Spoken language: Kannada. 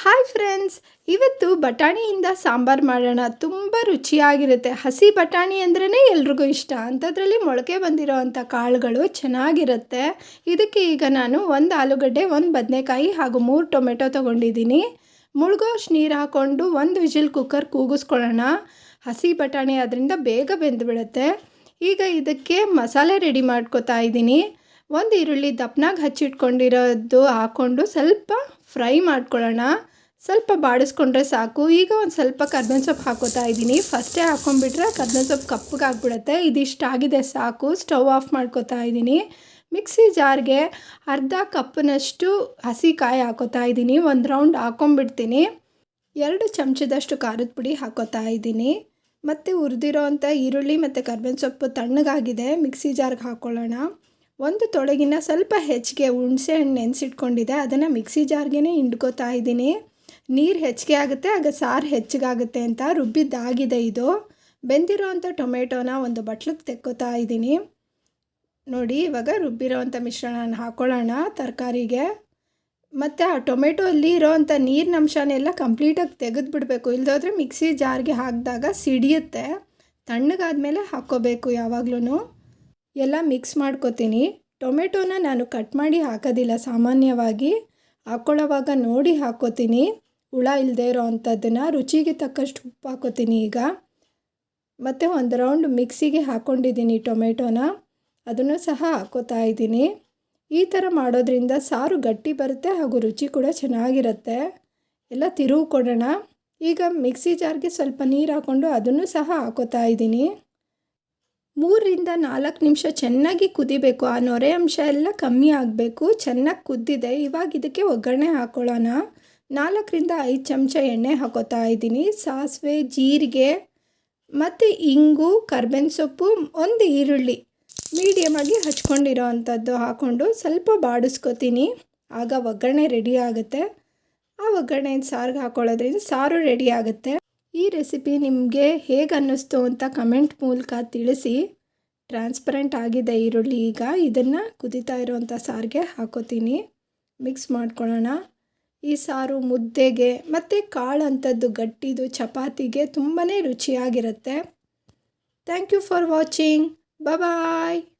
ಹಾಯ್ ಫ್ರೆಂಡ್ಸ್ ಇವತ್ತು ಬಟಾಣಿಯಿಂದ ಸಾಂಬಾರು ಮಾಡೋಣ. ತುಂಬ ರುಚಿಯಾಗಿರುತ್ತೆ. ಹಸಿ ಬಟಾಣಿ ಅಂದ್ರೇ ಎಲ್ರಿಗೂ ಇಷ್ಟ. ಅಂಥದ್ರಲ್ಲಿ ಮೊಳಕೆ ಬಂದಿರೋ ಅಂಥ ಕಾಳುಗಳು ಚೆನ್ನಾಗಿರುತ್ತೆ. ಇದಕ್ಕೆ ಈಗ ನಾನು ಒಂದು ಆಲೂಗಡ್ಡೆ, ಒಂದು ಬದನೆಕಾಯಿ ಹಾಗೂ ಮೂರು ಟೊಮೆಟೊ ತೊಗೊಂಡಿದ್ದೀನಿ. ಮುಳುಗೋಷ್ಟು ನೀರು ಹಾಕ್ಕೊಂಡು ಒಂದು ವಿಜಿಲ್ ಕುಕ್ಕರ್ ಕೂಗಿಸ್ಕೊಳ್ಳೋಣ. ಹಸಿ ಬಟಾಣಿ ಅದರಿಂದ ಬೇಗ ಬೆಂದುಬಿಡುತ್ತೆ. ಈಗ ಇದಕ್ಕೆ ಮಸಾಲೆ ರೆಡಿ ಮಾಡ್ಕೋತಾ ಇದ್ದೀನಿ. ಒಂದು ಈರುಳ್ಳಿ ದಪ್ಪನಾಗಿ ಹಚ್ಚಿಟ್ಕೊಂಡಿರೋದು ಹಾಕ್ಕೊಂಡು ಸ್ವಲ್ಪ ಫ್ರೈ ಮಾಡ್ಕೊಳ್ಳೋಣ. ಸ್ವಲ್ಪ ಬಾಡಿಸ್ಕೊಂಡ್ರೆ ಸಾಕು. ಈಗ ಒಂದು ಸ್ವಲ್ಪ ಕರ್ಬೇವಿನ ಸೊಪ್ಪು ಹಾಕೋತಾ ಇದ್ದೀನಿ. ಫಸ್ಟೇ ಹಾಕ್ಕೊಂಡ್ಬಿಟ್ರೆ ಕರ್ಬೇವಿನ ಸೊಪ್ಪು ಕಪ್ಪಗೆ ಆಗಿಬಿಡುತ್ತೆ. ಇದಿಷ್ಟಾಗಿದೆ ಸಾಕು. ಸ್ಟವ್ ಆಫ್ ಮಾಡ್ಕೋತಾ ಇದ್ದೀನಿ. ಮಿಕ್ಸಿ ಜಾರ್ಗೆ ಅರ್ಧ ಕಪ್ನಷ್ಟು ಹಸಿ ಕಾಯಿ ಹಾಕೋತಾ ಇದ್ದೀನಿ. ಒಂದು ರೌಂಡ್ ಹಾಕ್ಕೊಂಬಿಡ್ತೀನಿ ಎರಡು ಚಮಚದಷ್ಟು ಖಾರದ ಪುಡಿ ಹಾಕೋತಾ ಇದ್ದೀನಿ. ಮತ್ತು ಹುರಿದಿರೋ ಅಂಥ ಈರುಳ್ಳಿ ಮತ್ತು ಕರ್ಬೇವಿನ ಸೊಪ್ಪು ತಣ್ಣಗಾಗಿದೆ. ಮಿಕ್ಸಿ ಜಾರ್ಗೆ ಹಾಕ್ಕೊಳ್ಳೋಣ ಒಂದು ತೊಳಗಿನ ಸ್ವಲ್ಪ ಹೆಚ್ಚಿಗೆ ಹುಣಸೆ ಹಣ್ಣು ನೆನೆಸಿಟ್ಕೊಂಡಿದೆ ಅದನ್ನು ಮಿಕ್ಸಿ ಜಾರ್ಗೆ ಹಿಂಡ್ಕೋತಾ ಇದ್ದೀನಿ. ನೀರು ಹೆಚ್ಚಿಗೆ ಆಗುತ್ತೆ, ಆಗ ಸಾರು ಹೆಚ್ಚಿಗಾಗುತ್ತೆ ಅಂತ ರುಬ್ಬಿದ್ದಾಗಿದೆ ಇದು. ಬೆಂದಿರೋ ಅಂಥ ಟೊಮೆಟೊನ ಒಂದು ಬಟ್ಲಿಗೆ ತೆಕ್ಕೋತಾ ಇದ್ದೀನಿ. ನೋಡಿ, ಇವಾಗ ರುಬ್ಬಿರೋವಂಥ ಮಿಶ್ರಣ ಹಾಕ್ಕೊಳ್ಳೋಣ ತರಕಾರಿಗೆ. ಮತ್ತು ಆ ಟೊಮೆಟೊ ಅಲ್ಲಿ ಇರೋವಂಥ ನೀರಿನ ಅಂಶನೆಲ್ಲ ಕಂಪ್ಲೀಟಾಗಿ ತೆಗೆದು ಬಿಡಬೇಕು ಇಲ್ಲದೋದ್ರೆ ಮಿಕ್ಸಿ ಜಾರ್ಗೆ ಹಾಕಿದಾಗ ಸಿಡಿಯುತ್ತೆ. ತಣ್ಣಗಾದ್ಮೇಲೆ ಹಾಕ್ಕೋಬೇಕು ಯಾವಾಗಲೂ ಎಲ್ಲ ಮಿಕ್ಸ್ ಮಾಡ್ಕೋತೀನಿ. ಟೊಮೆಟೊನ ನಾನು ಕಟ್ ಮಾಡಿ ಹಾಕೋದಿಲ್ಲ, ಸಾಮಾನ್ಯವಾಗಿ. ಹಾಕ್ಕೊಳ್ಳೋವಾಗ ನೋಡಿ ಹಾಕ್ಕೋತೀನಿ ಹುಳ ಇಲ್ಲದೆ ಇರೋ ಅಂಥದ್ದನ್ನು ರುಚಿಗೆ ತಕ್ಕಷ್ಟು ಉಪ್ಪು ಹಾಕೋತೀನಿ ಈಗ. ಮತ್ತು ಒಂದು ರೌಂಡ್ ಮಿಕ್ಸಿಗೆ ಹಾಕ್ಕೊಂಡಿದ್ದೀನಿ ಟೊಮೆಟೊನ. ಅದನ್ನು ಸಹ ಹಾಕೋತಾ ಇದ್ದೀನಿ. ಈ ಥರ ಮಾಡೋದ್ರಿಂದ ಸಾರು ಗಟ್ಟಿ ಬರುತ್ತೆ ಹಾಗೂ ರುಚಿ ಕೂಡ ಚೆನ್ನಾಗಿರುತ್ತೆ. ಎಲ್ಲ ತಿರುವು ಕೊಡೋಣ. ಈಗ ಮಿಕ್ಸಿ ಜಾರ್ಗೆ ಸ್ವಲ್ಪ ನೀರು ಹಾಕ್ಕೊಂಡು ಅದನ್ನು ಸಹ ಹಾಕೋತಾ ಇದ್ದೀನಿ. ಮೂರರಿಂದ ನಾಲ್ಕು ನಿಮಿಷ ಚೆನ್ನಾಗಿ ಕುದಿಬೇಕು. ಆ ನೊರೆ ಅಂಶ ಎಲ್ಲ ಕಮ್ಮಿ ಆಗಬೇಕು. ಚೆನ್ನಾಗಿ ಕುದ್ದಿದೆ. ಇವಾಗ ಇದಕ್ಕೆ ಒಗ್ಗರಣೆ ಹಾಕೊಳ್ಳೋಣ. ನಾಲ್ಕರಿಂದ ಐದು ಚಮಚ ಎಣ್ಣೆ ಹಾಕೋತಾ ಇದ್ದೀನಿ. ಸಾಸಿವೆ, ಜೀರಿಗೆ ಮತ್ತು ಇಂಗು, ಕರ್ಬೇವಿನ ಸೊಪ್ಪು, ಒಂದು ಈರುಳ್ಳಿ ಮೀಡಿಯಮಾಗಿ ಹಚ್ಕೊಂಡಿರೋ ಅಂಥದ್ದು ಹಾಕ್ಕೊಂಡು ಸ್ವಲ್ಪ ಬಾಡಿಸ್ಕೊತೀನಿ. ಆಗ ಒಗ್ಗರಣೆ ರೆಡಿ ಆಗುತ್ತೆ. ಆ ಒಗ್ಗರಣೆ ಸಾರಿಗೆ ಹಾಕ್ಕೊಳ್ಳೋದ್ರಿಂದ ಸಾರು ರೆಡಿ ಆಗುತ್ತೆ. ಈ ರೆಸಿಪಿ ನಿಮಗೆ ಹೇಗೆ ಅನ್ನಿಸ್ತು ಅಂತ ಕಮೆಂಟ್ ಮೂಲಕ ತಿಳಿಸಿ. ಟ್ರಾನ್ಸ್ಪರೆಂಟ್ ಆಗಿದೆ ಈರುಳ್ಳಿ ಈಗ. ಇದನ್ನು ಕುದೀತಾ ಇರುವಂಥ ಸಾರಿಗೆ ಹಾಕೋತೀನಿ. ಮಿಕ್ಸ್ ಮಾಡ್ಕೊಳ್ಳೋಣ. ಈ ಸಾರು ಮುದ್ದೆಗೆ ಮತ್ತು ಕಾಳು ಅಂಥದ್ದು ಗಟ್ಟಿದು ಚಪಾತಿಗೆ ತುಂಬಾ ರುಚಿಯಾಗಿರುತ್ತೆ. Thank you for watching. Bye